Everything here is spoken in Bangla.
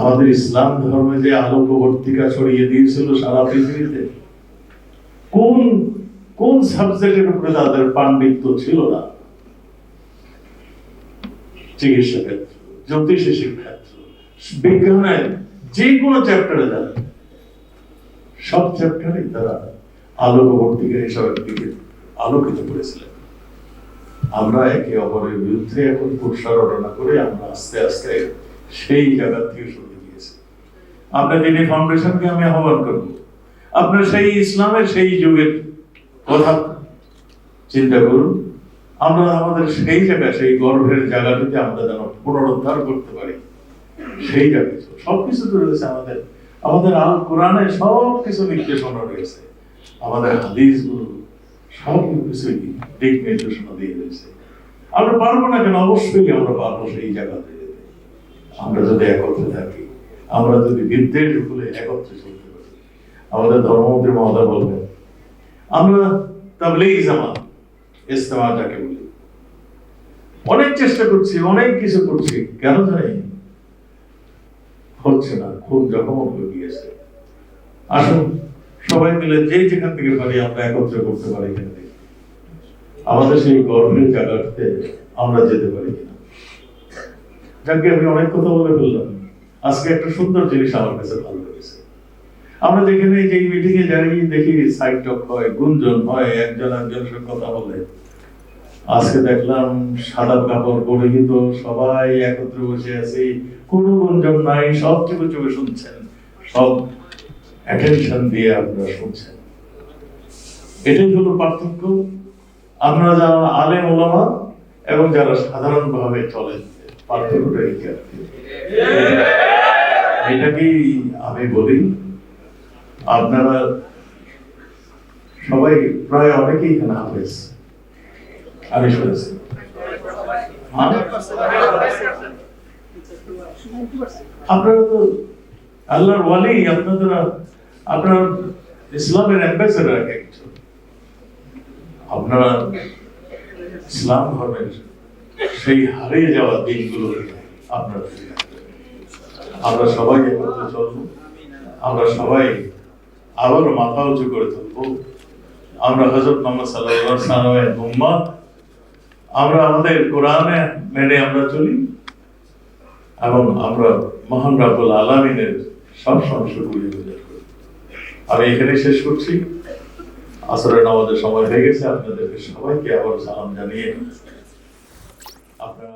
আমাদের ইসলাম ধর্মে যে আলোকবর্তিকা ছড়িয়ে দিয়েছিল সারা পৃথিবীতে, কোন কোন সাবজেক্টের উপরে তাদের পাণ্ডিত্য ছিল না? চিকিৎসা ক্ষেত্র বিজ্ঞানের যে কোনো চ্যাপ্টারে যান সব চ্যাপ্টারে তারা আলোকবর্তিকা হিসাবে দিকে আলোকিত করেছিলেন। আমরা একে অপরের বিরুদ্ধে এখন কুৎসারণা করে আমরা আস্তে আস্তে সেই জায়গা থেকে সরে গিয়েছি আপনার দিনে ফাউন্ডেশনকে আমি আহ্বান করব, আপনার সেই ইসলামের সেই যুগের কথা চিন্তা করুন। আমরা আমাদের সেই জায়গা সেই গর্ভের জায়গাটিতে আমরা যেন পুনরুদ্ধার করতে পারি। সেই জায়গায় সব কিছু তো রয়েছে আমাদের। আমাদের আল কোরআনে সব কিছু নির্দেশনা রয়েছে। আমাদের হাদিসগুলো সব কিছু দিক নির্দেশনা দিয়ে রয়েছে। আমরা পারব না কেন? অবশ্যই আমরা পারব সেই জায়গাতে। আমরা যদি একত্রে থাকি, আমরা যদি বিদ্বেষ ভুলে একত্রে চলতে পারি। আমাদের ধর্মমন্ত্রী মহোদয় বলবেন, আমরা তাবলিগ জামাত ইস্তেমা বলি। অনেক চেষ্টা করছি, অনেক কিছু করছি, কেন জানি হচ্ছে না, খুব জখম হয়ে গিয়েছে। আসুন, সবাই মিলে যে যেখান থেকে পারি আমরা একত্রে করতে পারি আমাদের সেই গর্বের জায়গাতে আমরা যেতে পারি কিনা। যাকে আমি অনেক কথা বলে ফেললাম আজকে একটা সুন্দর জিনিস আমার কাছে ভালো লেগেছে। আমরা যেখানে যে মিটিং এ যাই, দেখি সাইড টক হয়, গুঞ্জন হয়, একজন একজনের সঙ্গে কথা বলে। আজকে দেখলাম সাদা কাপড় পরিহিত সবাই একত্রে বসে আছি। কোনো গুঞ্জন নাই, সব চুপে চুপে শুনছেন। সব অ্যাটেনশন দিয়ে আপনারা শুনছেন। এটাই হলো পার্থক্য। আমরা যারা আলেম ওলামা এবং যারা সাধারণভাবে চলেন পার্থক্যটা কি। এটাকেই আমি বলি আপনারা সবাই প্রায় অনেকেই এখানে হাফেজ আমি শুনেছি হ্যাঁ? আপনারা তো আল্লাহর ওয়ালি আপনারা আপনার ইসলামের অ্যাম্বাসেডার একজন আপনারা ইসলাম ধর্মের সেই হারিয়ে যাওয়া দিনগুলো আপনারা ফিরে আমরা সবাই একত্রে চলবো। আমরা সবাই আবারও মাথা উঁচু করে তুলবো। আমরা হজরত মোহাম্মদ সাল্লাল্লাহু সাল্লামের উম্মত আমরা আমাদের কোরআনে মেনে আমরা চলি। এবং আমরা মহান রাবুল আলমিনের সব সমস্যাগুলি গুলি করি। আমি এখানে শেষ করছি। আসরের নামাজের সময় হয়ে গেছে। আপনাদের সবাইকে আবার সালাম জানিয়ে আপনারা